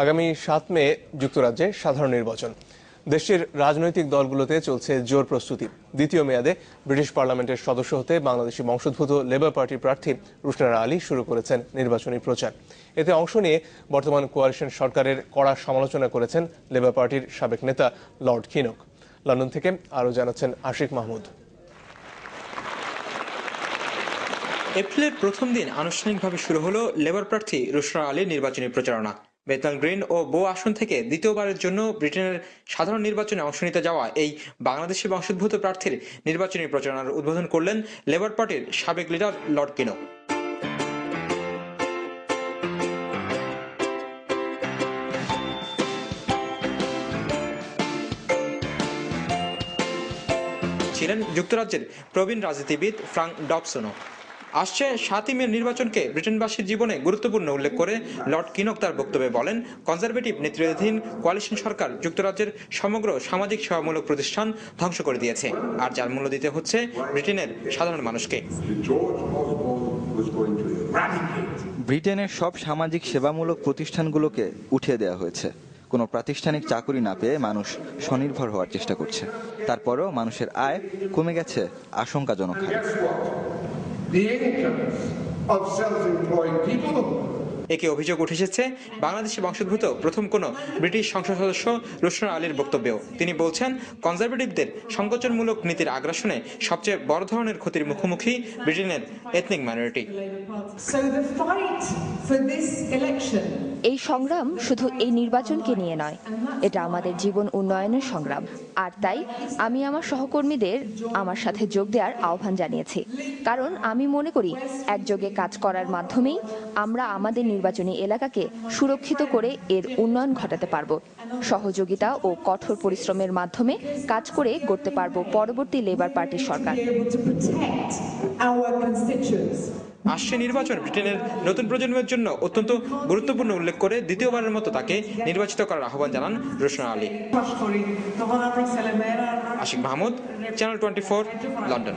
আগামী সাত মে যুক্তরাজ্যে সাধারণ নির্বাচন। দেশটির রাজনৈতিক দলগুলোতে চলছে জোর প্রস্তুতি। দ্বিতীয় মেয়াদে ব্রিটিশ পার্লামেন্টের সদস্য হতে বাংলাদেশি বংশোদ্ভূত লেবার পার্টির প্রার্থী রুশনারা আলী শুরু করেছেন নির্বাচনী প্রচার। এতে অংশ নিয়ে বর্তমান কোয়ালিশন সরকারের কড়া সমালোচনা করেছেন লেবার পার্টির সাবেক নেতা লর্ড কিনক। লন্ডন থেকে আরও জানাচ্ছেন আশিক মাহমুদ। এপ্রিলের প্রথম দিন আনুষ্ঠানিকভাবে শুরু হলো লেবার প্রার্থী রুশরা আলীর নির্বাচনী প্রচারণা। বেতনাল গ্রিন ও বো আসন থেকে দ্বিতীয়বারের জন্য ব্রিটেনের সাধারণ নির্বাচনে অংশ নিতে যাওয়া এই বাংলাদেশি বংশোদ্ভূত প্রার্থীর নির্বাচনী প্রচারণার উদ্বোধন করলেন লেবার পার্টির সাবেক লিডার লর্ড কিনো। ছিলেন যুক্তরাজ্যের প্রবীণ রাজনীতিবিদ ফ্রাঙ্ক ডবসনও। আসছে সাতই মে নির্বাচনকে ব্রিটেনবাসীর জীবনে গুরুত্বপূর্ণ উল্লেখ করে লর্ড কিনক তার বক্তব্যে বলেন, কনজারভেটিভ নেতৃত্বাধীন কোয়ালিশন সরকার যুক্তরাজ্যের সমগ্র সামাজিক সেবামূলক প্রতিষ্ঠান ধ্বংস করে দিয়েছে, আর যার মূল্য দিতে হচ্ছে ব্রিটেনের সাধারণ মানুষকে। ব্রিটেনের সব সামাজিক সেবামূলক প্রতিষ্ঠানগুলোকে উঠিয়ে দেওয়া হয়েছে। কোনো প্রাতিষ্ঠানিক চাকুরি না পেয়ে মানুষ স্বনির্ভর হওয়ার চেষ্টা করছে। তারপরেও মানুষের আয় কমে গেছে আশঙ্কাজনক হারে। The incomes of self-employed people. একে অভিযোগ উঠে এসেছে বাংলাদেশে বংশোদ্ভূত প্রথম কোনো ব্রিটিশ সংসদ সদস্য রোশন আলীর বক্তব্যেও। তিনি বলছেন কনজারভেটিভদের সংকোচনমূলক নীতির আগ্রাসনে সবচেয়ে বড় ধরনের ক্ষতির মুখোমুখি ব্রিটেনের এথনিক মাইনরিটি এই সংগ্রাম শুধু এই নির্বাচনকে নিয়ে নয়, এটা আমাদের জীবন উন্নয়নের সংগ্রাম। আর তাই আমি আমার সহকর্মীদের আমার সাথে যোগ দেওয়ার আহ্বান জানিয়েছি। কারণ আমি মনে করি, একযোগে কাজ করার মাধ্যমেই আমরা আমাদের নির্বাচনী এলাকাকে সুরক্ষিত করে এর উন্নয়ন ঘটাতে পারব। সহযোগিতা ও কঠোর পরিশ্রমের মাধ্যমে কাজ করে গড়তে পারব পরবর্তী লেবার পার্টির সরকার। আসছে নির্বাচন। ব্রিটেনের নতুন প্রজন্মের জন্য অত্যন্ত গুরুত্বপূর্ণ উল্লেখ করে দ্বিতীয়বারের মতো তাকে নির্বাচিত করার আহ্বান জানান Roshan Ali. Ashiq Mahmud channel twenty four London